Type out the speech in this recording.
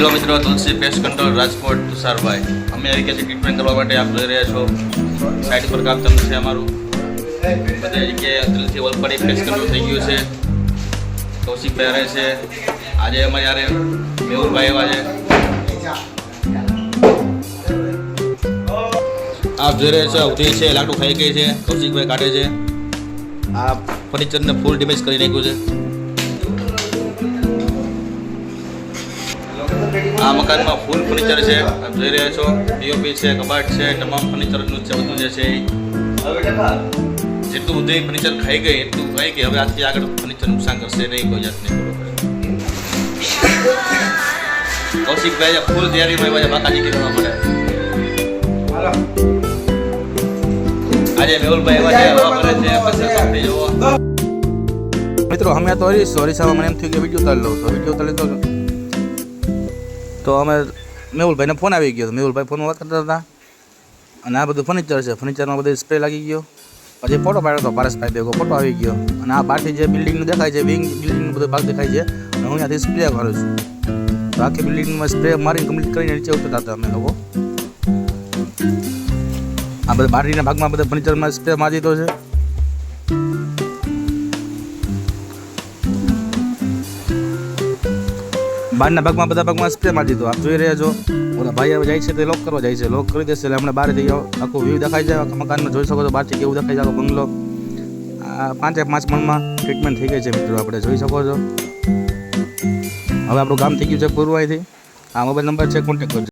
Hello મિત્રો Tulsi pest control Rajkot તુષારભાઈ. અમે ગયા ટ્રીટમેન્ટ કરવા માટે આપ જોઈ રહ્યા છો. સાઈડ પર કામ ચાલુ છે અમારું. બધી જગ્યાએ દિલથી વલપડી પેસ્ટ કંટ્રોલ થઈ ગયું છે. કૌશિકભાઈ રહે છે. આજે અમારે યારે મેહુલભાઈ એવા છે. આપ જોઈ રહ્યા છો ઉતરી છે લાકડું ખાઈ ગઈ છે. કૌશિકભાઈ કાઢે છે. આ ફર્નિચરને ફૂલ ડેમેજ કરી નાખ્યું છે. આ મકાનમાં ફૂલ ફર્નિચર છે. આપ જોઈ રહ્યા છો. પીઓપી છે, કબાટ છે, તમામ ફર્નિચરનું છે બધું જે છે જેટલું બધું ફર્નિચર ખાઈ ગઈ, એટલું ખાઈ ગઈ, હવે આજથી આગળ ફર્નિચર નુકસાન કરશે નહીં, કોઈ જાતને. કૌશિકભાઈ ફૂલ તૈયારીમાં છે બાકાજી કરવા માટે. આજે મેહુલભાઈ આવ્યા છે હવા ભરે છે, પછી સાંભળી જુઓ. મિત્રો, અમે તો સોરી સાહેબ મને એમ થયું કે વીડિયો ઉતારી લઉં તો વીડિયો ઉતારી તો તો અમે મેહુલભાઈને ફોન આવી ગયો મેહુલભાઈ ફોનમાં વાત કરતા હતા. અને આ બધું ફર્નિચર છે. ફર્નિચરમાં બધું સ્પ્રે લાગી ગયો. પછી ફોટો પાડ્યો હતો પારસભાઈ ભેગો ફોટો આવી ગયો. અને આ બહારથી જે બિલ્ડિંગનું દેખાય છે વિંગ બિલ્ડિંગનું બધો ભાગ દેખાય છે. અને હું ત્યાંથી સ્પ્રે કરું છું. તો આખી બિલ્ડિંગમાં સ્પ્રે મારી કમ્પ્લીટ કરીને નીચે ઉતરતા હતા અમે લોકો. આ બધા બહારના ભાગમાં બધા ફર્નિચરમાં સ્પ્રે મારી દીધો છે. બહારના ભાગમાં બધા ભાગમાં સ્પ્રે મારી દીધો. આપ જોઈ રહ્યા છો. ઓલા ભાઈ હવે જાય છે તે લોક કરવા જાય છે. લોક કરી દેશે એટલે હમણાં બહારથી આખું વ્યૂ દેખાય જાય, આખા મકાનમાં જોઈ શકો છો બહારથી કેવું દેખાઈ જાય બંગલો. આ પાંચે મણમાં ટ્રીટમેન્ટ થઈ ગઈ છે મિત્રો, આપણે જોઈ શકો છો. હવે આપણું કામ થઈ ગયું છે પૂરું આ મોબાઈલ નંબર છે કોન્ટેક્ટ કરજો.